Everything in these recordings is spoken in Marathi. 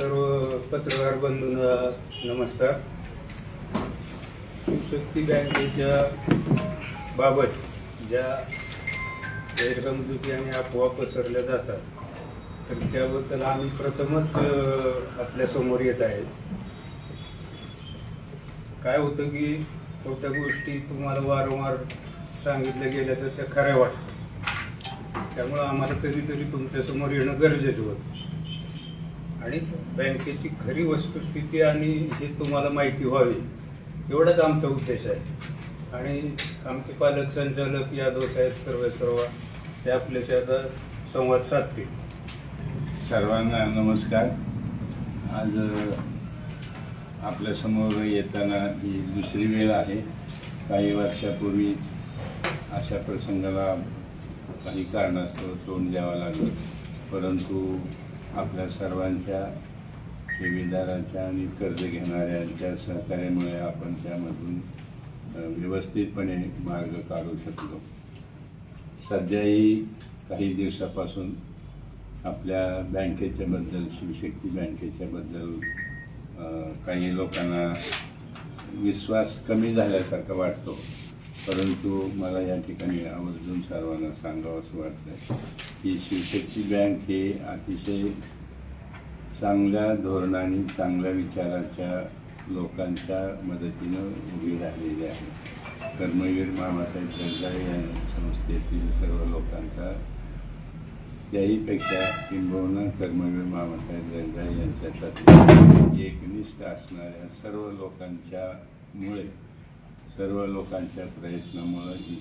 सर्व पत्रकार बंधूंना नमस्कार. शिवशक्ती बँकेच्या बाबत ज्या गैरसमजुती आणि अफवा पसरल्या जातात तर त्याबद्दल आम्ही प्रथमच आपल्यासमोर येत आहे. काय होतं की छोट्या गोष्टी तुम्हाला वारंवार सांगितल्या गेल्या तर त्या खऱ्या वाटतात. त्यामुळं आम्हाला कधीतरी तुमच्यासमोर येणं गरजेचं होतं. आणि बँकेची खरी वस्तुस्थिती आणि हे तुम्हाला माहिती व्हावी एवढाच आमचा उद्देश आहे. आणि आमचे पालक संचालक यादव साहेब सर्व सर्व ते आपल्याशी आता संवाद साधतील. सर्वांना नमस्कार. आज आपल्यासमोर येताना ही दुसरी वेळ आहे. काही वर्षापूर्वीच अशा प्रसंगाला काही कारणास्तव तोंड द्यावं लागलं. परंतु आपल्या सर्वांच्या ठेवीदारांच्या आणि कर्ज घेणाऱ्यांच्या सहकार्यामुळे आपण त्यामधून व्यवस्थितपणे मार्ग काढू शकलो. सध्याही काही दिवसापासून आपल्या बँकेच्याबद्दल शिवशक्ती बँकेच्याबद्दल काही लोकांना विश्वास कमी झाल्यासारखा वाटतो. परंतु मला या ठिकाणी आवर्जून सर्वांना सांगावंसं वाटतं की शिवशक्ती बँक हे अतिशय चांगल्या धोरणाने चांगल्या विचाराच्या लोकांच्या मदतीनं उभी राहिलेली आहे. कर्मवीर मामासाहेब जगदाळे या संस्थेतील सर्व लोकांचा त्याहीपेक्षा किंबहुना कर्मवीर मामासाहेब जगदाळे यांच्या एकनिष्ठ असणाऱ्या सर्व लोकांच्या मुळे सर्व लोकांच्या प्रयत्नामुळं ही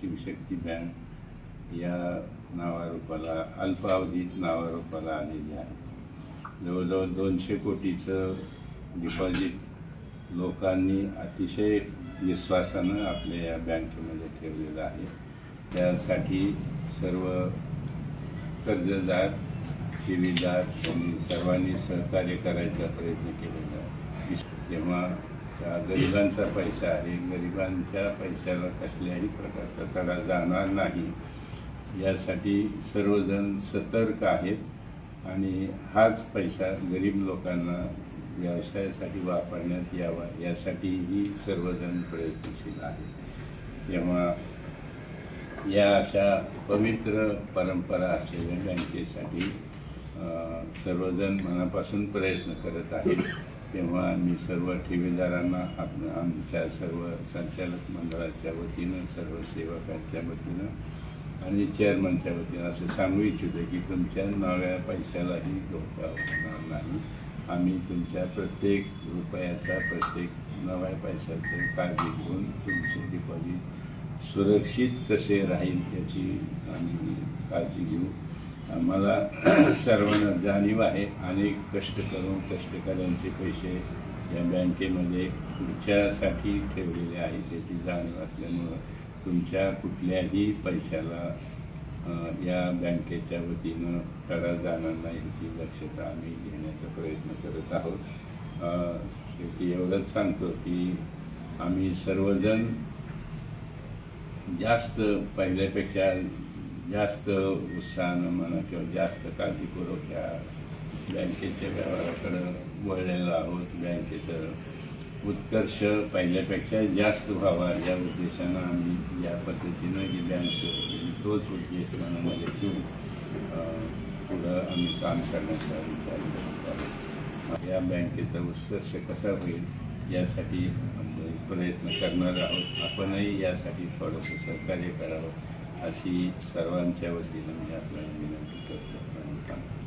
शिवशक्ती बँक या नावारूपाला अल्पावधीत नावारूपाला आलेली आहे. जवळजवळ दोनशे कोटीचं डिपॉझिट लोकांनी अतिशय विश्वासानं आपल्या या बँकेमध्ये ठेवलेलं आहे. त्यासाठी सर्व कर्जदार ठेवीदार यांनी सर्वांनी सहकार्य करायचा प्रयत्न केलेला आहे. तेव्हा त्या गरिबांचा पैसा आहे? गरिबांच्या पैशाला कसल्याही प्रकारचा तडा जाणार नाही. यासाठी सर्वजण सतर्क आहेत आणि हाच पैसा गरीब लोकांना व्यवसायासाठी वापरण्यात यावा. यासाठीही सर्वजण प्रयत्नशील आहेत. तेव्हा या अशा पवित्र परंपरा असलेल्या बँकेसाठी सर्वजण मनापासून प्रयत्न करत आहेत. तेव्हा मी सर्व ठेवीदारांना आप आमच्या सर्व संचालक मंडळाच्या वतीनं सर्व सेवकांच्या वतीनं आणि चेअरमनच्या वतीनं असं सांगू इच्छितो की तुमच्या नव्या पैशालाही धोका होणार नाही. आम्ही तुमच्या प्रत्येक रुपयाचा प्रत्येक नव्या पैशाचं काळजी घेऊन तुमचे डिपॉझिट सुरक्षित कसे राहील याची आम्ही काळजी घेऊ. आम्हाला सर्वांना जाणीव आहे. अनेक कष्ट करून कष्टकऱ्यांचे पैसे या बँकेमध्ये पुढच्यासाठी ठेवलेले आहेत त्याची जाणीव असल्यामुळं तुमच्या कुठल्याही पैशाला या बँकेच्या वतीनं तडा जाणार नाही याची दक्षता आम्ही घेण्याचा प्रयत्न करत आहोत. शेवटी एवढंच सांगतो की आम्ही सर्वजण जास्त पहिल्यापेक्षा जास्त उत्साहानं म्हणा किंवा जास्त काळजीपूर्वक या बँकेच्या व्यवहाराकडं वळलेलो आहोत. बँकेचं उत्कर्ष पहिल्यापेक्षा जास्त व्हावा या उद्देशानं आम्ही या पद्धतीनं ही बँक तोच उद्देश मनामध्ये ठेवून म्हणजे पुढं आम्ही काम करण्याचा विचार करत आहोत. या बँकेचा उत्कर्ष कसा होईल यासाठी आम्ही प्रयत्न करणार आहोत. आपणही यासाठी थोडंसं सहकार्य करावं. अशी सर्वांच्या वतीनं मी आपल्याला विनंती करतो.